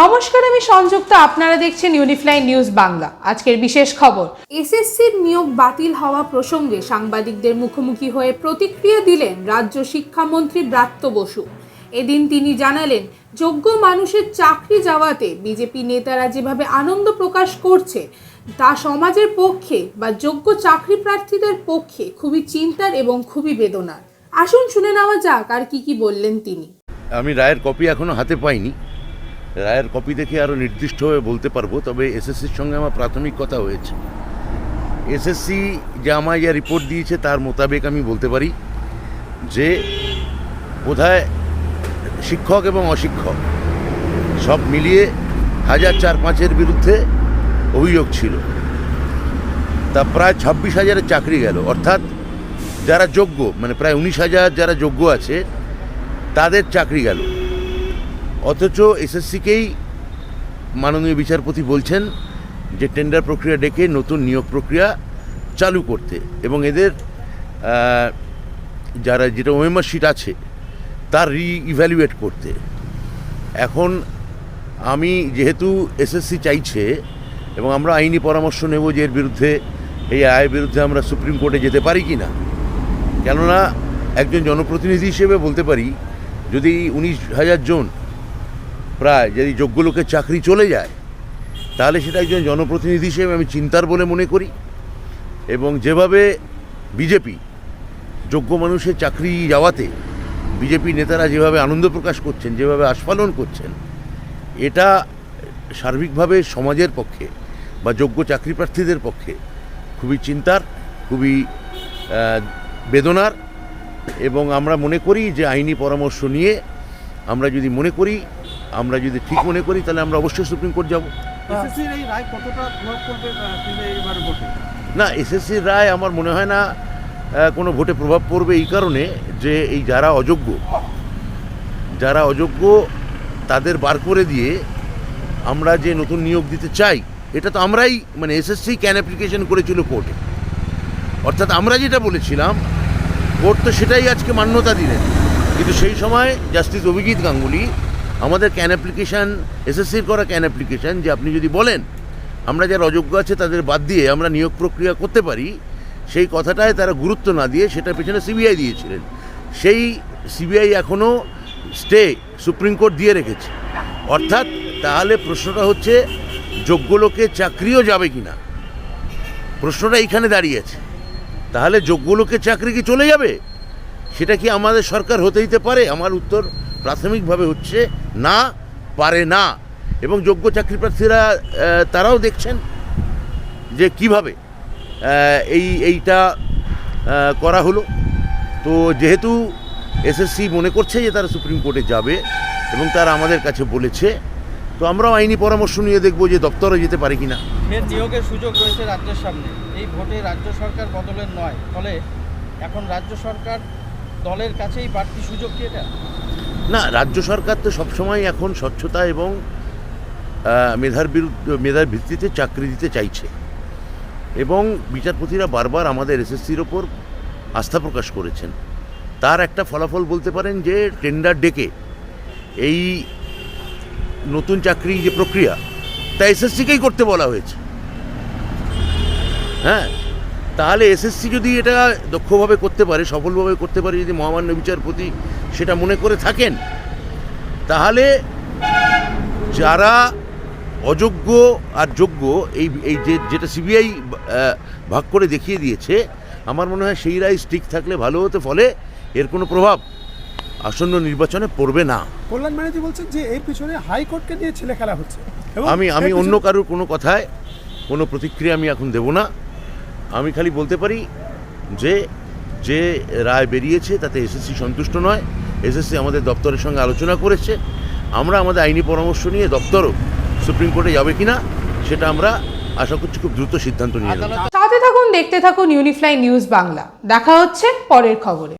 নমস্কার আমি সংযুক্ত। আপনারা দেখছেন ইউনিফ্লাই নিউজ বাংলা আজকের বিশেষ খবর। এসএসসির নিয়োগ বাতিল হওয়া প্রসঙ্গে সাংবাদিকদের মুখোমুখি হয়ে প্রতিক্রিয়া দিলেন রাজ্য শিক্ষামন্ত্রী ব্রাত্য বসু। এদিন তিনি জানালেন, যোগ্য মানুষের চাকরি যাওয়াতে বিজেপি নেতারা যেভাবে আনন্দ প্রকাশ করছে, তা সমাজের পক্ষে বা যোগ্য চাকরি প্রার্থীদের পক্ষে খুবই চিন্তার এবং খুবই বেদনার। আসুন শুনে নেওয়া যাক আর কি কি বললেন তিনি। আমি রায়ের কপি এখনও হাতে পাইনি। রায়ের কপি দেখে আরও নির্দিষ্টভাবে বলতে পারব, তবে এসএসসির সঙ্গে আমার প্রাথমিক কথা হয়েছে। এসএসসি যে আমায় যা রিপোর্ট দিয়েছে তার মোতাবেক আমি বলতে পারি যে বোধহয় শিক্ষক এবং অশিক্ষক, সব মিলিয়ে হাজার চার পাঁচের বিরুদ্ধে অভিযোগ ছিল। তা প্রায় ছাব্বিশ হাজারের চাকরি গেল। অর্থাৎ যারা যোগ্য মানে প্রায় উনিশ হাজার যারা যোগ্য আছে, তাদের চাকরি গেল। অথচ এসএসসিকেই মাননীয় বিচারপতি বলছেন যে টেন্ডার প্রক্রিয়া ডেকে নতুন নিয়োগ প্রক্রিয়া চালু করতে এবং এদের যারা যেটা ওএমআর শিট আছে তার রি ইভ্যালুয়েট করতে। এখন আমি যেহেতু এসএসসি চাইছে এবং আমরা আইনি পরামর্শ নেব যে এর বিরুদ্ধে, এই আয়ের বিরুদ্ধে আমরা সুপ্রিম কোর্টে যেতে পারি কি না কেননা একজন জনপ্রতিনিধি হিসেবে বলতে পারি, যদি উনিশ হাজার জন প্রায় যদি যোগ্য লোকের চাকরি চলে যায়, তাহলে সেটা একজন জনপ্রতিনিধি হিসেবে আমি চিন্তার বলে মনে করি। এবং যেভাবে বিজেপি যোগ্য মানুষের চাকরি যাওয়াতে বিজেপি নেতারা যেভাবে আনন্দ প্রকাশ করছেন যেভাবে আস্ফালন করছেন এটা সার্বিকভাবে সমাজের পক্ষে বা যোগ্য চাকরি প্রার্থীদের পক্ষে খুবই চিন্তার খুবই বেদনার এবং আমরা মনে করি যে আইনি পরামর্শ নিয়ে আমরা যদি মনে করি আমরা যদি ঠিক মনে করি তাহলে আমরা অবশ্যই সুপ্রিম কোর্ট যাব। না এসএসসির রায় আমার মনে হয় না কোনো ভোটে প্রভাব পড়বে এই কারণে যে এই যারা অযোগ্য যারা অযোগ্য তাদের বার করে দিয়ে আমরা যে নতুন নিয়োগ দিতে চাই, এটা তো আমরাই মানে এসএসসি ক্যান অ্যাপ্লিকেশন করেছিল কোর্টে অর্থাৎ আমরা যেটা বলেছিলাম কোর্ট তো সেটাই আজকে মান্যতা দিলেন। কিন্তু সেই সময় জাস্টিস অভিজিৎ গাঙ্গুলি আমাদের ক্যান অ্যাপ্লিকেশান এসএসসির করা ক্যান অ্যাপ্লিকেশান যে আপনি যদি বলেন, আমরা যারা অযোগ্য আছে তাদের বাদ দিয়ে আমরা নিয়োগ প্রক্রিয়া করতে পারি সেই কথাটায় তারা গুরুত্ব না দিয়ে সেটার পেছনে সিবিআই দিয়েছিলেন। সেই সিবিআই এখনও স্টে সুপ্রিম কোর্ট দিয়ে রেখেছে। অর্থাৎ তাহলে প্রশ্নটা হচ্ছে, যোগ্য লোকের চাকরিও যাবে কি না প্রশ্নটা এইখানে দাঁড়িয়ে আছে। তাহলে যোগ্য লোকের চাকরি কি চলে যাবে? সেটা কি আমাদের সরকার হতে দিতে পারে? আমার উত্তর প্রাথমিকভাবে হচ্ছে না, পারে না। এবং যোগ্য চাকরি প্রার্থীরা তারাও দেখছেন যে কীভাবে এই এইটা করা হলো। তো যেহেতু এসএসসি মনে করছে যে তারা সুপ্রিম কোর্টে যাবে এবং তারা আমাদের কাছে বলেছে তো আমরাও আইনি পরামর্শ নিয়ে দেখব যে দপ্তরে যেতে পারে কি না ফের নিয়োগের সুযোগ রয়েছে রাজ্যের সামনে। এই ভোটে রাজ্য সরকার বদলের নয় ফলে এখন রাজ্য সরকার দলের কাছেই বাড়তি সুযোগ কি এটা? না রাজ্য সরকার তো সবসময় এখন স্বচ্ছতা এবং মেধার বিরুদ্ধে মেধার ভিত্তিতে চাকরি দিতে চাইছে। এবং বিচারপতিরা বারবার আমাদের এসএসসির ওপর আস্থা প্রকাশ করেছেন। তার একটা ফলাফল বলতে পারেন যে টেন্ডার ডেকে এই নতুন চাকরি যে প্রক্রিয়া, তা এসএসসিকেই করতে বলা হয়েছে। হ্যাঁ তাহলে এসএসসি যদি এটা দক্ষভাবে করতে পারে, সফলভাবে করতে পারে, যদি মহামান্য বিচারপতি সেটা মনে করে থাকেন, তাহলে যারা অযোগ্য আর যোগ্য এই এই যে যেটা সিবিআই ভাগ করে দেখিয়ে দিয়েছে আমার মনে হয় সেই রায় স্টিক থাকলে ভালো হতে ফলে এর কোনো প্রভাব আসন্ন নির্বাচনে পড়বে না। কল্যাণ ব্যানার্জি বলছেন যে এর পিছনে হাইকোর্টকে নিয়ে ছেলে খেলা হচ্ছে। এবং আমি আমি অন্য কারোর কোনো কথায় কোনো প্রতিক্রিয়া আমি এখন দেব না। আমি খালি বলতে পারি যে যে রায় বেরিয়েছে তাতে এসএসসি সন্তুষ্ট নয়। এসএসসি আমাদের দপ্তরের সঙ্গে আলোচনা করেছে। আমরা আমাদের আইনি পরামর্শ নিয়ে দপ্তরও সুপ্রিম কোর্টে যাবে কিনা, সেটা আমরা আশা করছি খুব দ্রুত সিদ্ধান্ত নিয়ে নেব। সাথে থাকুন, দেখতে থাকুন ইউনিফ্লাই নিউজ বাংলা। দেখা হচ্ছে পরের খবরে।